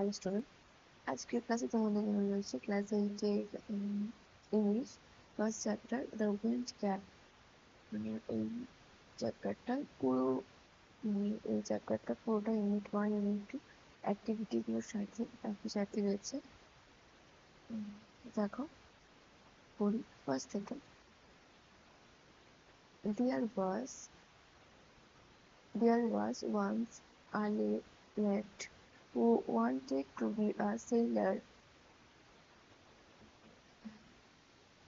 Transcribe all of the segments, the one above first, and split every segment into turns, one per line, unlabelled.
Hello student আজকের ক্লাসে তোমাদের জন্য রয়েছে ক্লাস এইটের English first chapter the wind cap মানে এই চ্যাপ্টারটা পুরো মানে এই চ্যাপ্টারটা পুরোটা ইউনিট ওয়ান ইউনিট টু অ্যাক্টিভিটিগুলোর সাথে একই সাথে রয়েছে। দেখো পড়ি ফার্স্ট থেকে। There was there was once a lad who wanted to be a sailor.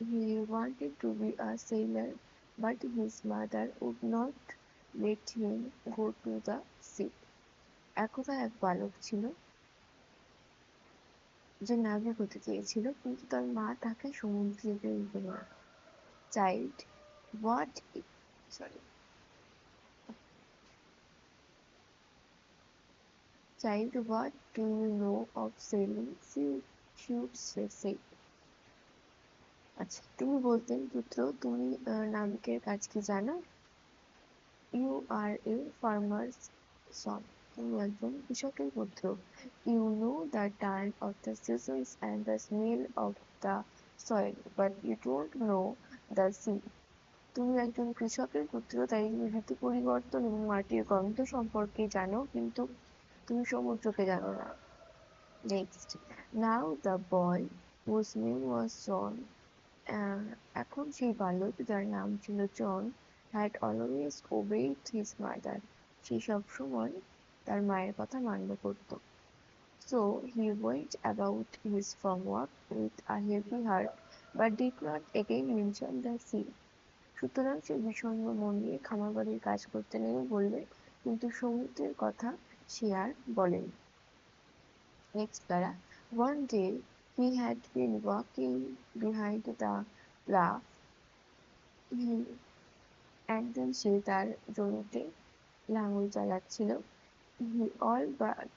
He wanted to be a sailor, but his mother would not let him go to the sea. একদা এক বালক ছিল যে নাবিক হতে চেয়েছিল কিন্তু তার মা তাকে সমুদ্রে যেতে দিত না child what sorry Child, what do you know of sailing ships? say. আচ্ছা তুমি বলতেন পুত্র তুমি নাবিকের কাজ কি জানো ইউ আর এ ফার্মার্স সন তুমি একজন কৃষকের পুত্র you know the of the seasons and the smell of the soil but you don't know the sea তুমি একজন কৃষকের পুত্র তাই ঋতু পরিবর্তন এবং মাটির গন্ধ সম্পর্কে জানো কিন্তু তুমি সমুদ্রকে জানো না। Next now the boy whose name was John এখন সেই বালক যার নাম ছিল John had always obeyed his mother সে সবসময় তার মায়ের কথা মান্য করত। So he went about his farm work with a heavy heart but did not again mention the sea সুতরাং সে বিষণ্ণ মন নিয়ে খামার বাড়ির কাজ করতে নেমে বলবে কিন্তু সমুদ্রের কথা আর বলেনি। Para one day he had been walking behind the bluff he একদিন সে তার জমিতে লাঙল চালাচ্ছিল। He all but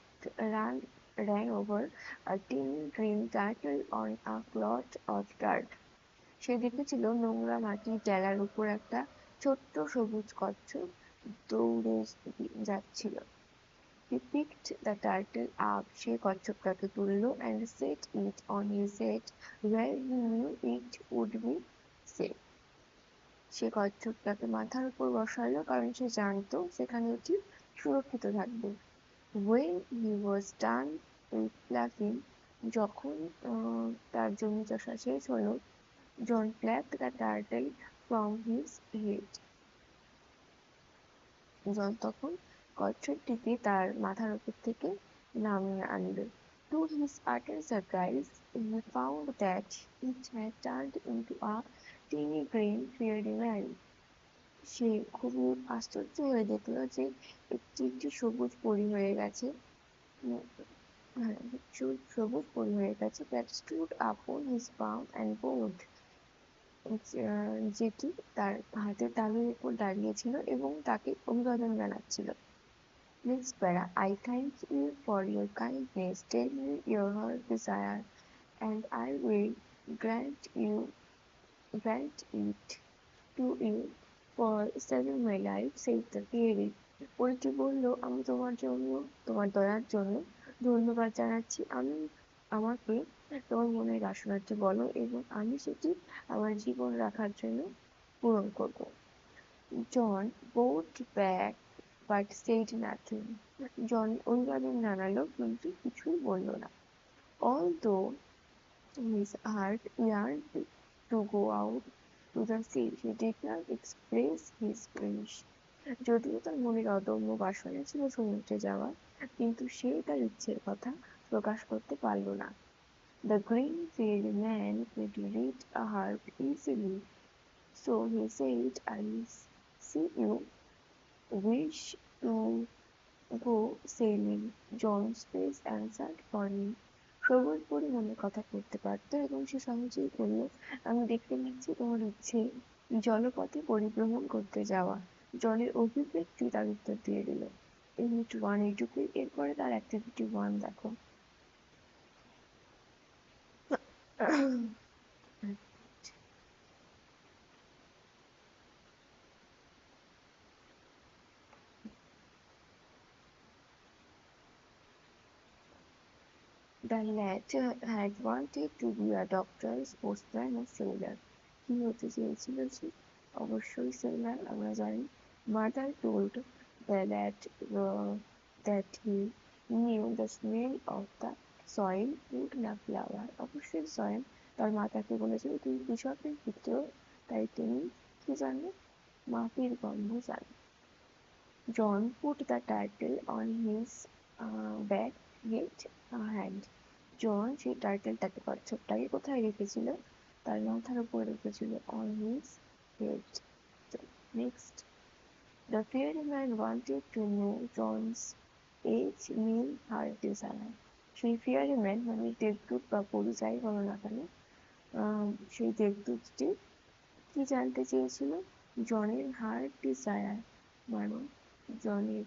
ran ran over a tiny green turtle on a clot of dirt. সে দেখেছিল নোংরা মাটির ডেলার উপর একটা ছোট্ট সবুজ কচ্ছপ দৌড়ে যাচ্ছিল। He picked the turtle up, সে কচ্ছপটাকে তুলল and set it on his head where he knew it would be safe. সে কচ্ছপটাকে মাথার উপর বসালো কারণ সে জানতো সেখানে এটি সুরক্ষিত থাকবে when he was done with ploughing যখন তার জমি চষা শেষ হলো John plucked the turtle from his head. জন তখন কচ্ছপটিকে তার মাথার উপর থেকে নামিয়ে আনলো To his utter surprise, he found that it had turned into a teeny green fairy man. সে খুবই আশ্চর্য হয়ে দেখল যে একটি একটি সবুজ পরি হয়ে গেছে হ্যাঁ সবুজ পরি হয়ে গেছে that stood upon his palm and bowed. যেটি তার হাতের তালুর উপর দাঁড়িয়েছিল এবং তাকে অভিবাদন জানাচ্ছিল Next para, I thank you for your kindness. Tell me your heart desire, and I will grant you grant it to you for saving my life, said the fairy. পরিটি বলল আমি তোমার জন্য তোমার দয়ার জন্য ধন্যবাদ জানাচ্ছি আমি আমাকে তোমার মনের বাসনাটি বলো এবং আমি সেটি আমার জীবন রাখার জন্য পূরণ করব John bowed back said nothing John অভিবাদন জানালো কিন্তু কিছুই বলল না although his heart yearned to go out to the sea he did not express his wish যদিও তার মনের অদম্য বাসনা ছিল সমুদ্রে যাওয়ার কিন্তু সে তার ইচ্ছের কথা প্রকাশ করতে পারল না The green fairy man could read a harp easily, so he said, I see you wish to go sailing. John's face answered for. সবুজ পরি মনের কথা করতে পারতো এবং সে সহজেই বলল, আমি দেখতে পাচ্ছি তোমার ইচ্ছে জলপথে পরিভ্রমণ করতে যাওয়া জলের অভিব্যক্তি তার উত্তর দিয়ে দিল ইউনিট ওয়ান এইটুকুই এরপরে তার অ্যাক্টিভিটি ওয়ান দেখো letter had wanted to be a doctor's, postman of sailor. কি হতে চেয়েছিল সে অবশ্যই সেলার আমরা জানি। Mother told that that he knew the smell of the soil would know flower অবশ্যই সয়েল তার মাতাকে বলেছিল তুমি কৃষকের পুত্র, তাই তুমি কি জানো? মাটির গন্ধ জানে। John put the turtle on his back gate hand John সেই টাইটেলটাকে কচ্ছপটাকে কোথায় রেখেছিল? তার মাথার উপরে রেখেছিল। On his head. Next, the ferryman wanted to know John's age, mean, heart desire. সেই ফেয়ারিম্যান মানে দেবদূত বা পরু যাই বলো না কেন সেই দেবদূতটি কি জানতে চেয়েছিল? জনের হার্ট ডিজায়ার মানে জনের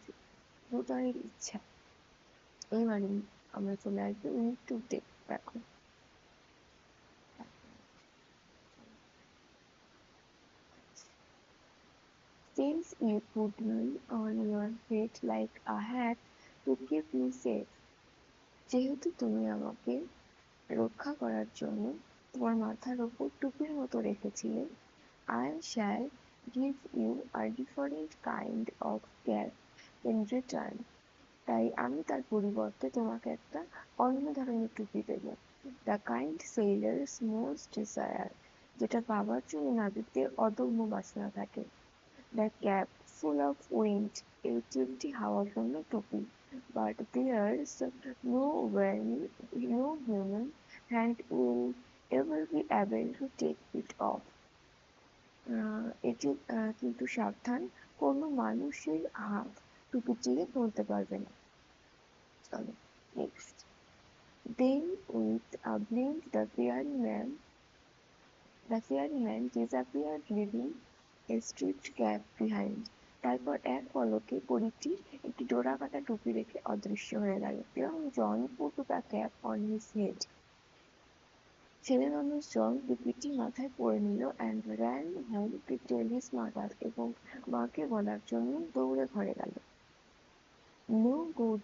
হৃদয়ের ইচ্ছা। এবারে আমরা চলে আসব ইউনিট টুতে এখন Since you put me on your head like a hat to keep me safe, যেহেতু তুমি আমাকে রক্ষা করার জন্য তোমার মাথার ওপর টুপির মতো রেখেছিলে I shall give you a different kind of cap in return. তাই আমি তার পরিবর্তে তোমাকে একটা অন্য ধরনের টুপি দেব। The kind sailors most desire যেটা পাওয়ার জন্য নাবিকদের অদম্য বাসনা থাকে। The cap full of wind এই টিপটি হাওয়ার জন্য টুপি। But there's no when no human hand will ever be able to take it off এটি কিন্তু সাবধান কোনো মানুষের হাত। টুপি চিরে তুলতে পারবে না। চলো next then with a blink the fairy man the fairy man disappeared leaving a striped cap behind তারপর এক পলকে পরিটি একটি ডোরা কাটা টুপি রেখে অদৃশ্য হয়ে গেল। এবং John put the cap on his head ছেলে মানুষ জন টুপিটি মাথায় পরে নিল and ran home to tell his mother এবং মাকে বলার জন্য দৌড়ে ঘরে গেল। No good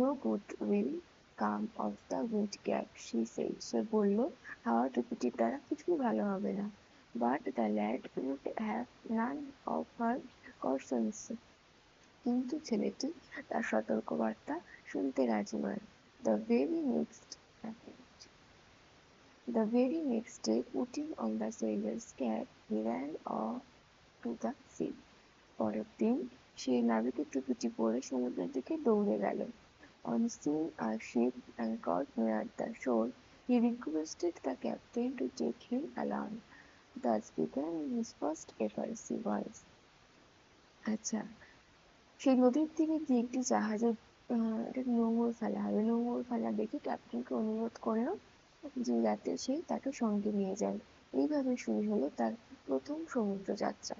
no good will come of the wind cap she said সে বলল হাওয়া টুপিটির দ্বারা কিছুই ভালো হবে না but the lad would have none of her cautions কিন্তু ছেলেটি তার সতর্কবার্তা শুনতে রাজি নয়। The very next The very next day, putting on the sailor's cap, he ran off to the sea. পরের দিন সে নাবিকের টুপিটি পরে সমুদ্রের দিকে দৌড়ে গেল On seeing a ship anchored near the shore, he requested the captain to take him along. Thus began his first ever sea voyage. আচ্ছা সেই নদীর দিকে গিয়ে একটি জাহাজের এটা নোঙর ফেলা হবে নোঙর ফেলা দেখে ক্যাপ্টেনকে অনুরোধ করল যে যাতে সে তাকে সঙ্গে নিয়ে যায় এইভাবে শুরু হলো তার প্রথম সমুদ্র যাত্রা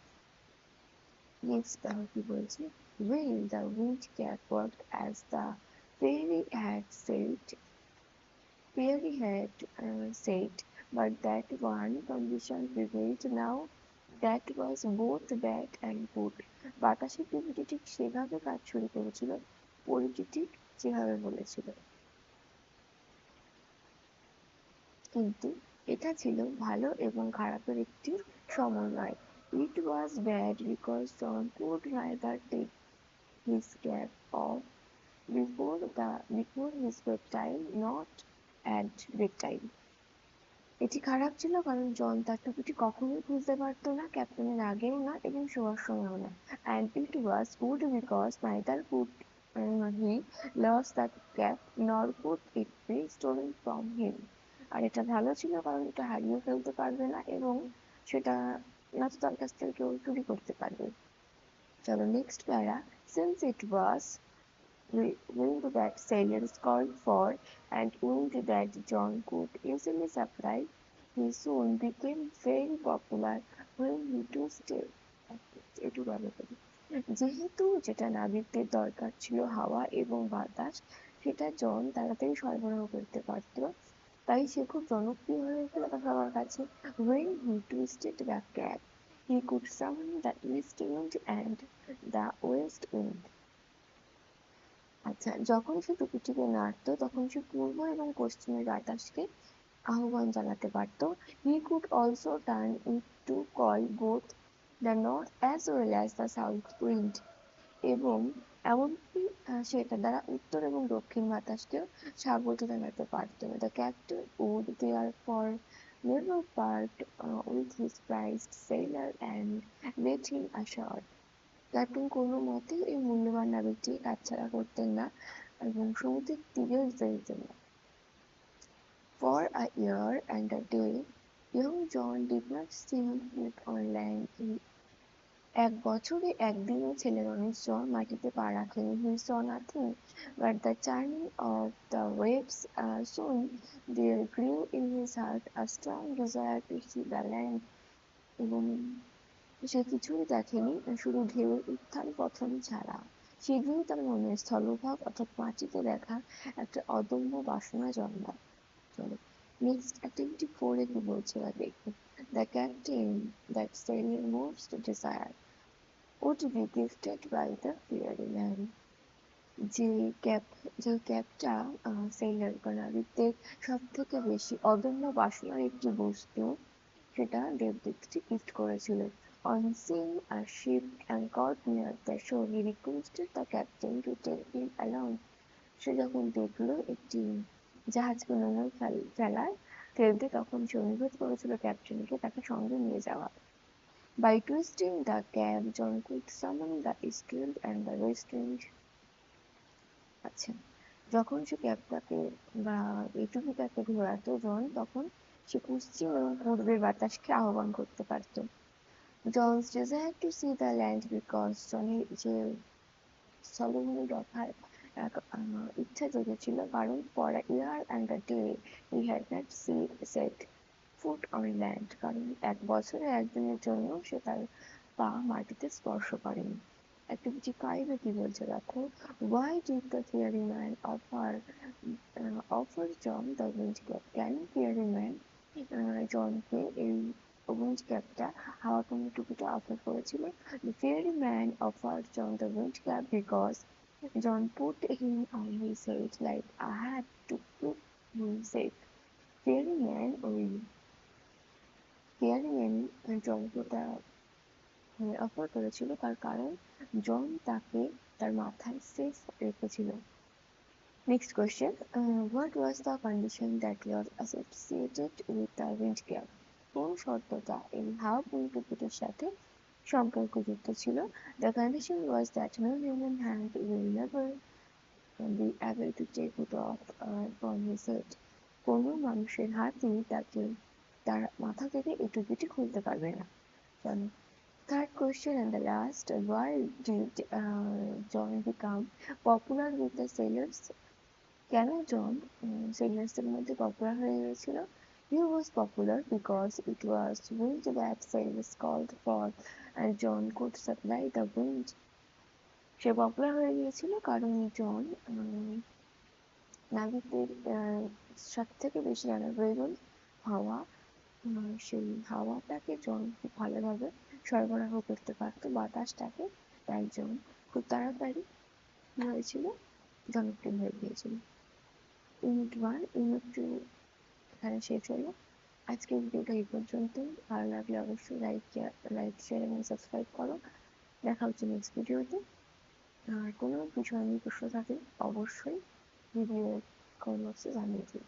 দেখো কি বলছে when the wind cap worked as the fairy had said fairy had uh, said but that one condition prevailed now that was both bad and good বাতাসের টিভিটি ঠিক সেভাবে কাজ শুরু করেছিল পরিটি ঠিক যেভাবে বলেছিল কিন্তু এটা ছিল ভালো এবং খারাপের একটি সমন্বয় it was bad because John could neither take off before the before his bed time not at bed time এটি খারাপ ছিল কারণ জন তার টুপিটি কখনোই খুঁজতে পারতো না, ক্যাপ্টেনের আগেও না এবং শোয়ার সময়ও না। And it was good because neither could he lose the cap nor could it be stolen from him আর এটা ভালো ছিল কারণ এটা হারিয়ে ফেলতে পারবে না এবং সেটা না তো তার কাছ থেকে কেউ চুরি করতে পারবে চলো next para since it was wind that sailors called for and wind that John could easily supply, he soon became very popular when he too stayed. একটু যেহেতু যেটা নাবিকদের দরকার ছিল হাওয়া এবং বাতাস সেটা জন তাড়াতাড়ি সরবরাহ করতে পারত তাই সে খুব জনপ্রিয় হয়ে উঠল সবার কাছে। When he twisted the cap he could summon the east wind and the west wind. আচ্ছা যখন সে টুপিটিকে নাড়তো তখন সে পূর্ব এবং পশ্চিমের বাতাসকে আহ্বান জানাতে পারত। He could also turn it to call both the north as well as the south wind এবং এমনকি সেটা দ্বারা উত্তর এবং দক্ষিণ বাতাসকেও স্বাগত জানাতে পারত। The captain would therefore never part with his prized sailor and made him কোনো মতেই এই মূল্যবান নাবিকটি কাছছাড়া করতেন না এবং সমুদ্রের তীরেও যেতে না। A year and a day, young John did not see foot on land. He এক বছরে একদিনও ছেলে মানুষ জন মাটিতে পা রাখেনি। He saw nothing but the churning of the waves soon there grew in his heart a strong desire to see the land এবং সে কিছুই দেখেনি, শুধু ঢেউয়ের উত্থান পথন ছাড়া। শীঘ্রই তার মনে স্থলভাগ অর্থাৎ মাটিতে দেখা একটা অদম্য বাসনা জন্মায়। চলো নেক্সট অ্যাক্টিভিটি ফোরে কি বলছে বা the canteen that sailor most desired would be gifted by the fairy land. যে ক্যাপ যে ক্যাপটা সেইলার গোলাবিদের সব থেকে বেশি অদম্য বাসনার একটি বস্তু সেটা দেবদেবটি গিফট করেছিল অনসিং আর শিপ অ্যান্ড কট নিয়ার দেশ সে যখন দেখল একটি জাহাজ গুলোনোর ফেলায় ফেলতে তখন সে অনুরোধ করেছিল ক্যাপ্টেনকে তাকে সঙ্গে নিয়ে যাওয়া। By twisting the cap, John could summon the wind and the west wind. আচ্ছা যখন সে ক্যাপটাকে বা এটুকুটাকে ঘোরাতো জন তখন সে পশ্চিম এবং পূর্বের বাতাসকে আহ্বান করতে পারত। John's desire to see the land because জনের যে স্থলভূমি দেখার এক ইচ্ছা জেগেছিল কারণ for a year and a day he had not see, set foot on land কারণ এক বছরে একদিনের জন্য সে তার পা মাটিতে স্পর্শ করেনি অ্যাক্টিভিটি ফাইভে কি বলছে দেখো why did the fairy man offer uh, offer John the wind cap কেন fairy man জনকে এই wind capটা হাওয়া টুপিটা অফার করেছিল the fairy man offered John the wind cap because John put him on his head like a hat to keep him safe fairy man ওই fairy man জনকে ওটা offer করেছিল, তার কারণ জন তাকে তার মাথায় সেফ রেখেছিল। Next question what was the condition that was associated with the cap কোন এই সাথে সম্পর্কযুক্ত ছিল the condition was that no human hand will never be to take it off from head কোনো মানুষের হাতই তাকে তার মাথা থেকে এই টুপিটি খুলতে পারবে না চলো Third question and the last, why did uh, John become popular with the sailors? কেন জন sailors-দের মধ্যে পপুলার হয়ে গিয়েছিল He was popular because it was that sailors called for and John could supply the wind. সে popular হয়ে গিয়েছিল কারণ জন নাবিকদের সব থেকে বেশি জানা প্রয়োজন হাওয়া সেই হাওয়াটাকে জন খুব ভালোভাবে সরবরাহ করতে পারতো, বাতাসটাকে। তাই জন খুব তাড়াতাড়ি হয়েছিল, জনপ্রিয় হয়ে গিয়েছিল। ইউনিট ওয়ান ইউনিট টু এখানে শেষ হলো। আজকের ভিডিওটা এই পর্যন্ত ভালো লাগলে অবশ্যই লাইক লাইক শেয়ার এবং সাবস্ক্রাইব করো। দেখা হচ্ছে নেক্সট ভিডিওতে। আর কোনো বিষয় নিয়ে প্রশ্ন থাকে, অবশ্যই ভিডিও কমেন্ট বক্সে জানিয়ে দিও।